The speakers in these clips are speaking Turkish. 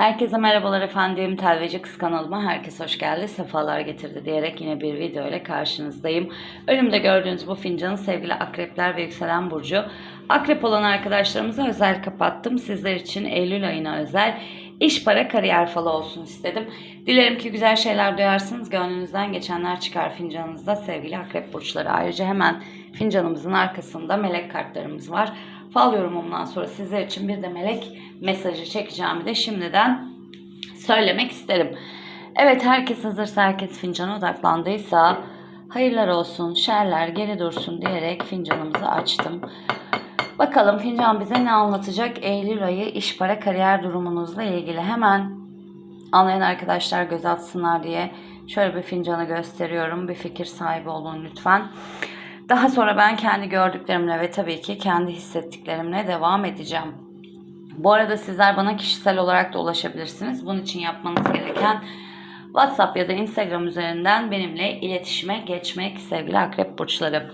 Herkese merhabalar efendim. Telveci Kız kanalıma herkes hoş geldi. Sefalar getirdi diyerek yine bir video ile karşınızdayım. Önümde gördüğünüz bu fincanı sevgili akrepler ve yükselen burcu. Akrep olan arkadaşlarımıza özel kapattım. Sizler için Eylül ayına özel iş para kariyer falı olsun istedim. Dilerim ki güzel şeyler duyarsınız. Gönlünüzden geçenler çıkar fincanınızda sevgili akrep burçları. Ayrıca hemen fincanımızın arkasında melek kartlarımız var. Fal yorumumdan sonra sizler için bir de melek mesajı çekeceğimi de şimdiden söylemek isterim. Evet herkes hazırsa herkes fincana odaklandıysa hayırlar olsun, şerler geri dursun diyerek fincanımızı açtım. Bakalım fincan bize ne anlatacak Eylül ayı iş para kariyer durumunuzla ilgili hemen anlayan arkadaşlar göz atsınlar diye şöyle bir fincanı gösteriyorum. Bir fikir sahibi olun lütfen. Daha sonra ben kendi gördüklerimle ve tabii ki kendi hissettiklerimle devam edeceğim. Bu arada sizler bana kişisel olarak da ulaşabilirsiniz. Bunun için yapmanız gereken WhatsApp ya da Instagram üzerinden benimle iletişime geçmek sevgili akrep burçları.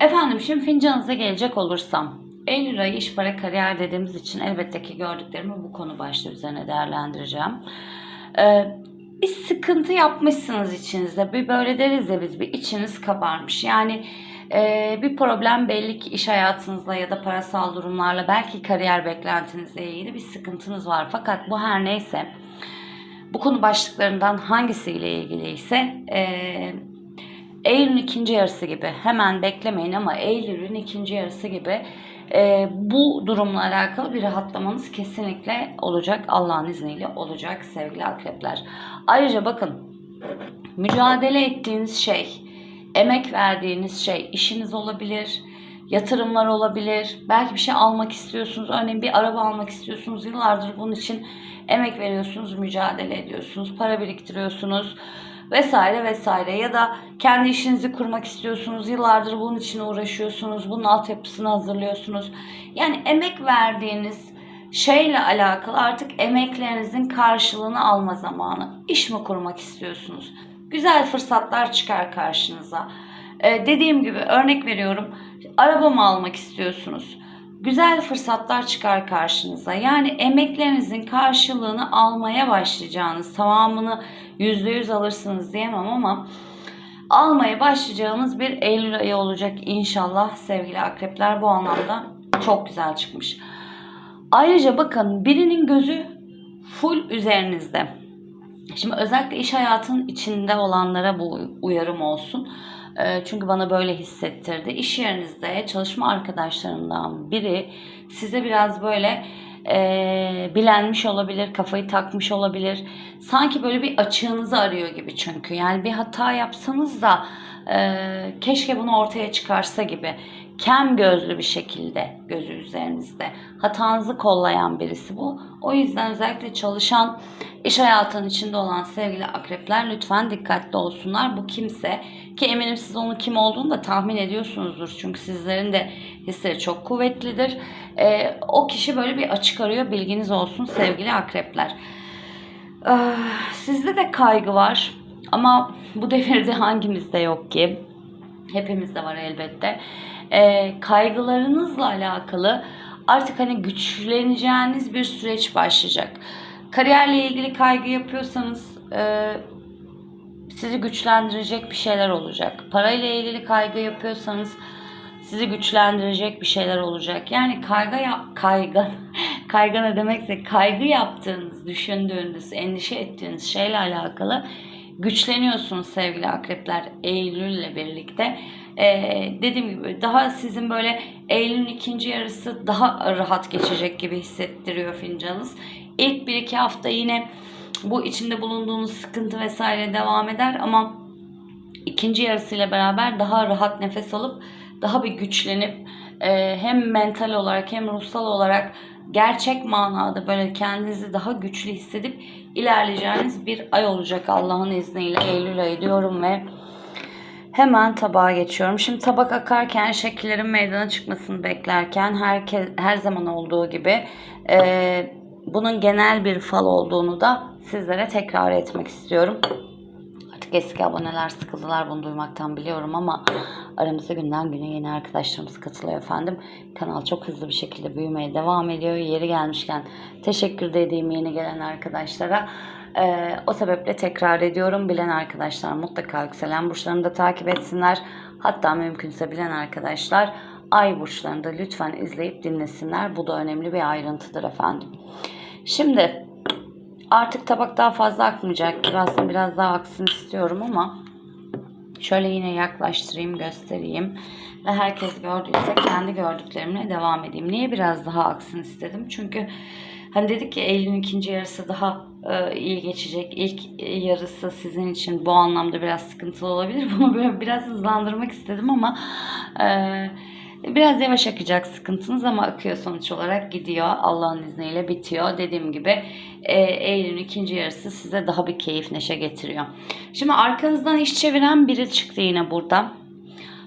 Efendim şimdi fincanınıza gelecek olursam. Eylül ayı iş para kariyer dediğimiz için elbette ki gördüklerimi bu konu başlığı üzerine değerlendireceğim. Ee, bir sıkıntı yapmışsınız içinizde. Bir böyle deriz ya biz bir içiniz kabarmış. Yani e, bir problem belli ki iş hayatınızla ya da parasal durumlarla belki kariyer beklentinizle ilgili bir sıkıntınız var. Fakat bu her neyse bu konu başlıklarından hangisiyle ilgili ise e, Eylül'ün ikinci yarısı gibi hemen beklemeyin ama Eylül'ün ikinci yarısı gibi e, bu durumla alakalı bir rahatlamanız kesinlikle olacak. Allah'ın izniyle olacak sevgili akrepler. Ayrıca bakın mücadele ettiğiniz şey, emek verdiğiniz şey işiniz olabilir, yatırımlar olabilir. Belki bir şey almak istiyorsunuz. Örneğin bir araba almak istiyorsunuz. Yıllardır bunun için emek veriyorsunuz, mücadele ediyorsunuz, para biriktiriyorsunuz vesaire vesaire ya da kendi işinizi kurmak istiyorsunuz. Yıllardır bunun için uğraşıyorsunuz. Bunun altyapısını hazırlıyorsunuz. Yani emek verdiğiniz şeyle alakalı artık emeklerinizin karşılığını alma zamanı. İş mi kurmak istiyorsunuz? Güzel fırsatlar çıkar karşınıza. Ee, dediğim gibi örnek veriyorum. Araba mı almak istiyorsunuz? Güzel fırsatlar çıkar karşınıza. Yani emeklerinizin karşılığını almaya başlayacağınız, tamamını %100 alırsınız diyemem ama almaya başlayacağınız bir Eylül ayı olacak inşallah sevgili akrepler bu anlamda çok güzel çıkmış. Ayrıca bakın birinin gözü full üzerinizde. Şimdi özellikle iş hayatının içinde olanlara bu uyarım olsun. Ee, Çünkü bana böyle hissettirdi. İş yerinizde çalışma arkadaşlarından biri size biraz böyle e, bilenmiş olabilir, kafayı takmış olabilir. Sanki böyle bir açığınızı arıyor gibi çünkü. Yani bir hata yapsanız da e, keşke bunu ortaya çıkarsa gibi. Kem gözlü bir şekilde gözü üzerinizde. Hatanızı kollayan birisi bu. O yüzden özellikle çalışan iş hayatının içinde olan sevgili akrepler lütfen dikkatli olsunlar. Bu kimse ki eminim siz onun kim olduğunu da tahmin ediyorsunuzdur. Çünkü sizlerin de hisleri çok kuvvetlidir. Ee, o kişi böyle bir açık arıyor bilginiz olsun sevgili akrepler. Ee, sizde de kaygı var ama bu devirde hangimizde yok ki? Hepimizde var elbette. Ee, kaygılarınızla alakalı artık hani güçleneceğiniz bir süreç başlayacak. Kariyerle ilgili kaygı yapıyorsanız e, sizi güçlendirecek bir şeyler olacak. Parayla ilgili kaygı yapıyorsanız sizi güçlendirecek bir şeyler olacak. Yani kaygı yap kaygı kaygı ne demekse kaygı yaptığınız, düşündüğünüz, endişe ettiğiniz şeyle alakalı güçleniyorsunuz sevgili akrepler Eylül ile birlikte. Ee, dediğim gibi daha sizin böyle Eylül'ün ikinci yarısı daha rahat geçecek gibi hissettiriyor fincanınız. İlk bir iki hafta yine bu içinde bulunduğunuz sıkıntı vesaire devam eder ama ikinci yarısıyla beraber daha rahat nefes alıp daha bir güçlenip e, hem mental olarak hem ruhsal olarak gerçek manada böyle kendinizi daha güçlü hissedip ilerleyeceğiniz bir ay olacak Allah'ın izniyle Eylül ayı diyorum ve hemen tabağa geçiyorum. Şimdi tabak akarken şekillerin meydana çıkmasını beklerken herkes her zaman olduğu gibi e, bunun genel bir fal olduğunu da sizlere tekrar etmek istiyorum. Artık eski aboneler sıkıldılar bunu duymaktan biliyorum ama aramızda günden güne yeni arkadaşlarımız katılıyor efendim. Kanal çok hızlı bir şekilde büyümeye devam ediyor. Yeri gelmişken teşekkür de edeyim yeni gelen arkadaşlara. Ee, o sebeple tekrar ediyorum. Bilen arkadaşlar mutlaka yükselen burçlarını da takip etsinler. Hatta mümkünse bilen arkadaşlar ay burçlarını da lütfen izleyip dinlesinler. Bu da önemli bir ayrıntıdır efendim. Şimdi artık tabak daha fazla akmayacak. Aslında biraz daha aksın istiyorum ama şöyle yine yaklaştırayım, göstereyim. Ve herkes gördüyse kendi gördüklerimle devam edeyim. Niye biraz daha aksın istedim? Çünkü hani dedik ki Eylül'ün ikinci yarısı daha e, iyi geçecek. İlk yarısı sizin için bu anlamda biraz sıkıntılı olabilir. Bunu böyle biraz hızlandırmak istedim ama e, Biraz yavaş akacak sıkıntınız ama akıyor sonuç olarak gidiyor. Allah'ın izniyle bitiyor. Dediğim gibi e, Eylül'ün ikinci yarısı size daha bir keyif neşe getiriyor. Şimdi arkanızdan iş çeviren biri çıktı yine burada.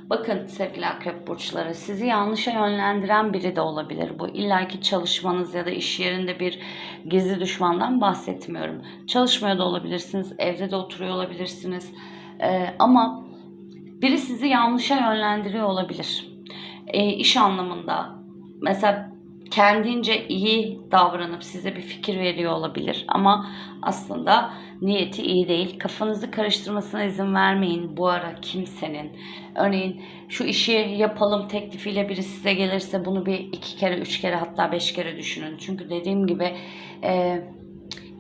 Bakın sevgili akrep burçları sizi yanlışa yönlendiren biri de olabilir bu. İlla ki çalışmanız ya da iş yerinde bir gizli düşmandan bahsetmiyorum. Çalışmıyor da olabilirsiniz, evde de oturuyor olabilirsiniz. Ee, ama biri sizi yanlışa yönlendiriyor olabilir. Ee, iş anlamında mesela kendince iyi davranıp size bir fikir veriyor olabilir ama aslında niyeti iyi değil. Kafanızı karıştırmasına izin vermeyin bu ara kimsenin. Örneğin şu işi yapalım teklifiyle biri size gelirse bunu bir iki kere, üç kere hatta beş kere düşünün. Çünkü dediğim gibi e,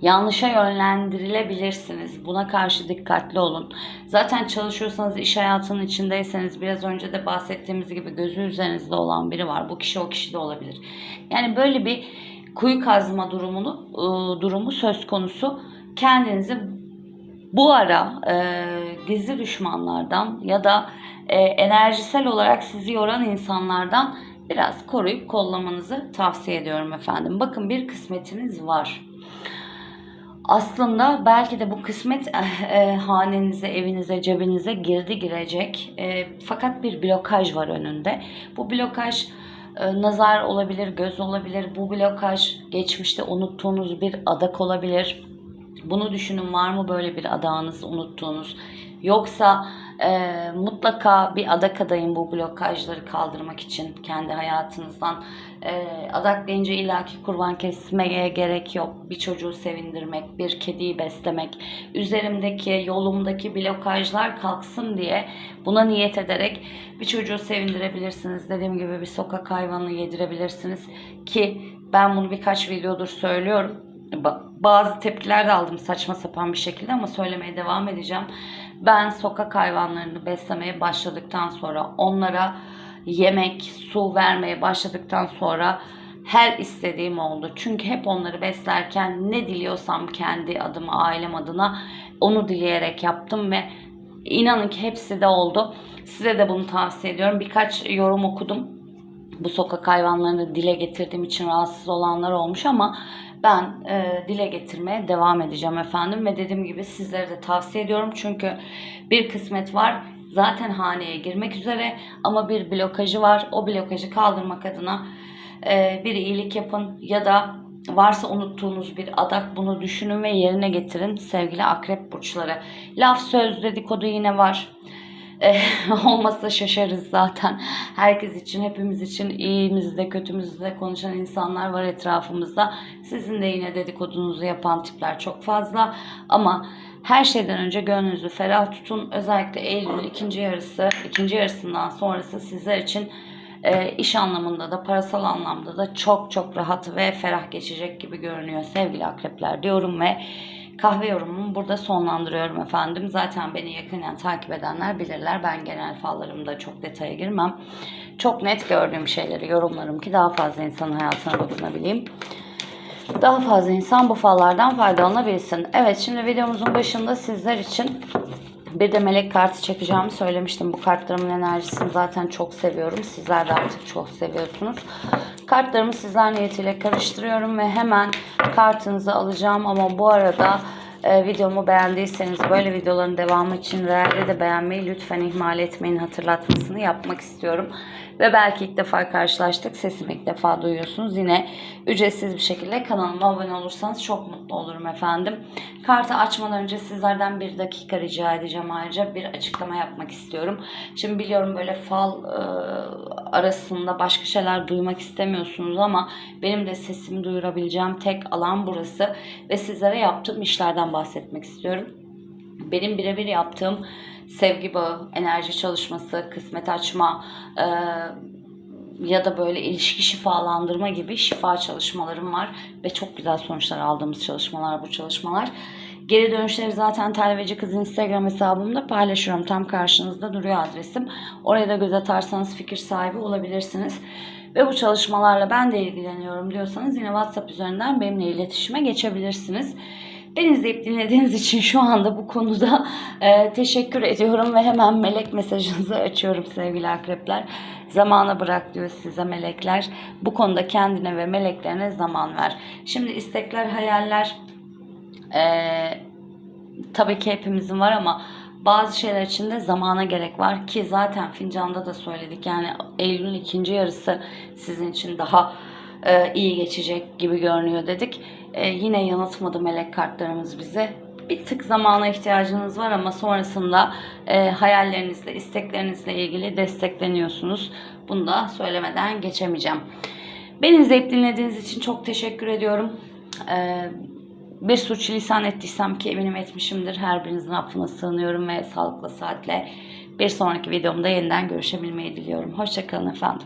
yanlışa yönlendirilebilirsiniz. Buna karşı dikkatli olun. Zaten çalışıyorsanız iş hayatının içindeyseniz biraz önce de bahsettiğimiz gibi gözü üzerinizde olan biri var. Bu kişi o kişi de olabilir. Yani böyle bir kuyu kazma durumunu e, durumu söz konusu. Kendinizi bu ara e, gizli düşmanlardan ya da e, enerjisel olarak sizi yoran insanlardan biraz koruyup kollamanızı tavsiye ediyorum efendim. Bakın bir kısmetiniz var aslında belki de bu kısmet e, hanenize, evinize, cebinize girdi girecek. E, fakat bir blokaj var önünde. Bu blokaj e, nazar olabilir, göz olabilir. Bu blokaj geçmişte unuttuğunuz bir adak olabilir. Bunu düşünün var mı böyle bir adağınız unuttuğunuz? Yoksa e, mutlaka bir adak adayın bu blokajları kaldırmak için kendi hayatınızdan. E, adak deyince illaki kurban kesmeye gerek yok. Bir çocuğu sevindirmek, bir kediyi beslemek, üzerimdeki, yolumdaki blokajlar kalksın diye buna niyet ederek bir çocuğu sevindirebilirsiniz. Dediğim gibi bir sokak hayvanını yedirebilirsiniz ki ben bunu birkaç videodur söylüyorum. Bazı tepkiler de aldım saçma sapan bir şekilde ama söylemeye devam edeceğim. Ben sokak hayvanlarını beslemeye başladıktan sonra onlara yemek, su vermeye başladıktan sonra her istediğim oldu. Çünkü hep onları beslerken ne diliyorsam kendi adıma, ailem adına onu dileyerek yaptım ve inanın ki hepsi de oldu. Size de bunu tavsiye ediyorum. Birkaç yorum okudum. Bu sokak hayvanlarını dile getirdiğim için rahatsız olanlar olmuş ama ben e, dile getirmeye devam edeceğim efendim. Ve dediğim gibi sizlere de tavsiye ediyorum. Çünkü bir kısmet var. Zaten haneye girmek üzere ama bir blokajı var. O blokajı kaldırmak adına e, bir iyilik yapın ya da varsa unuttuğunuz bir adak bunu düşünün ve yerine getirin sevgili akrep burçları. Laf söz dedikodu yine var. Eh, olmasa şaşarız zaten. Herkes için, hepimiz için iyimizde, kötümüzde konuşan insanlar var etrafımızda. Sizin de yine dedikodunuzu yapan tipler çok fazla. Ama her şeyden önce gönlünüzü ferah tutun. Özellikle Eylül'ün ikinci yarısı, ikinci yarısından sonrası sizler için e, iş anlamında da parasal anlamda da çok çok rahat ve ferah geçecek gibi görünüyor sevgili akrepler diyorum ve kahve yorumumu burada sonlandırıyorum efendim. Zaten beni yakından takip edenler bilirler. Ben genel fallarımda çok detaya girmem. Çok net gördüğüm şeyleri yorumlarım ki daha fazla insanın hayatına dokunabileyim. Daha fazla insan bu fallardan faydalanabilsin. Evet şimdi videomuzun başında sizler için bir de melek kartı çekeceğimi söylemiştim. Bu kartlarımın enerjisini zaten çok seviyorum. Sizler de artık çok seviyorsunuz. Kartlarımı sizler niyetiyle karıştırıyorum ve hemen kartınızı alacağım. Ama bu arada Ee, videomu beğendiyseniz böyle videoların devamı için Real'de de beğenmeyi lütfen ihmal etmeyin hatırlatmasını yapmak istiyorum. Ve belki ilk defa karşılaştık. Sesimi ilk defa duyuyorsunuz. Yine ücretsiz bir şekilde kanalıma abone olursanız çok mutlu olurum efendim. Kartı açmadan önce sizlerden bir dakika rica edeceğim ayrıca bir açıklama yapmak istiyorum. Şimdi biliyorum böyle fal e, arasında başka şeyler duymak istemiyorsunuz ama benim de sesimi duyurabileceğim tek alan burası ve sizlere yaptığım işlerden bahsetmek istiyorum. Benim birebir yaptığım sevgi bağı, enerji çalışması, kısmet açma, e, ya da böyle ilişki şifalandırma gibi şifa çalışmalarım var ve çok güzel sonuçlar aldığımız çalışmalar bu çalışmalar. Geri dönüşleri zaten Telveci Kız Instagram hesabımda paylaşıyorum. Tam karşınızda duruyor adresim. Oraya da göz atarsanız fikir sahibi olabilirsiniz. Ve bu çalışmalarla ben de ilgileniyorum diyorsanız yine WhatsApp üzerinden benimle iletişime geçebilirsiniz. Beni izleyip dinlediğiniz için şu anda bu konuda e, teşekkür ediyorum ve hemen melek mesajınızı açıyorum sevgili akrepler. Zamana bırak diyor size melekler. Bu konuda kendine ve meleklerine zaman ver. Şimdi istekler, hayaller e, tabii ki hepimizin var ama bazı şeyler için de zamana gerek var ki zaten fincanda da söyledik yani Eylül'ün ikinci yarısı sizin için daha e, iyi geçecek gibi görünüyor dedik. E, yine yanıltmadı melek kartlarımız bize. Bir tık zamana ihtiyacınız var ama sonrasında e, hayallerinizle, isteklerinizle ilgili destekleniyorsunuz. Bunu da söylemeden geçemeyeceğim. Beni izleyip dinlediğiniz için çok teşekkür ediyorum. E, bir suç lisan ettiysem ki eminim etmişimdir. Her birinizin affına sığınıyorum ve sağlıklı saatle bir sonraki videomda yeniden görüşebilmeyi diliyorum. Hoşçakalın efendim.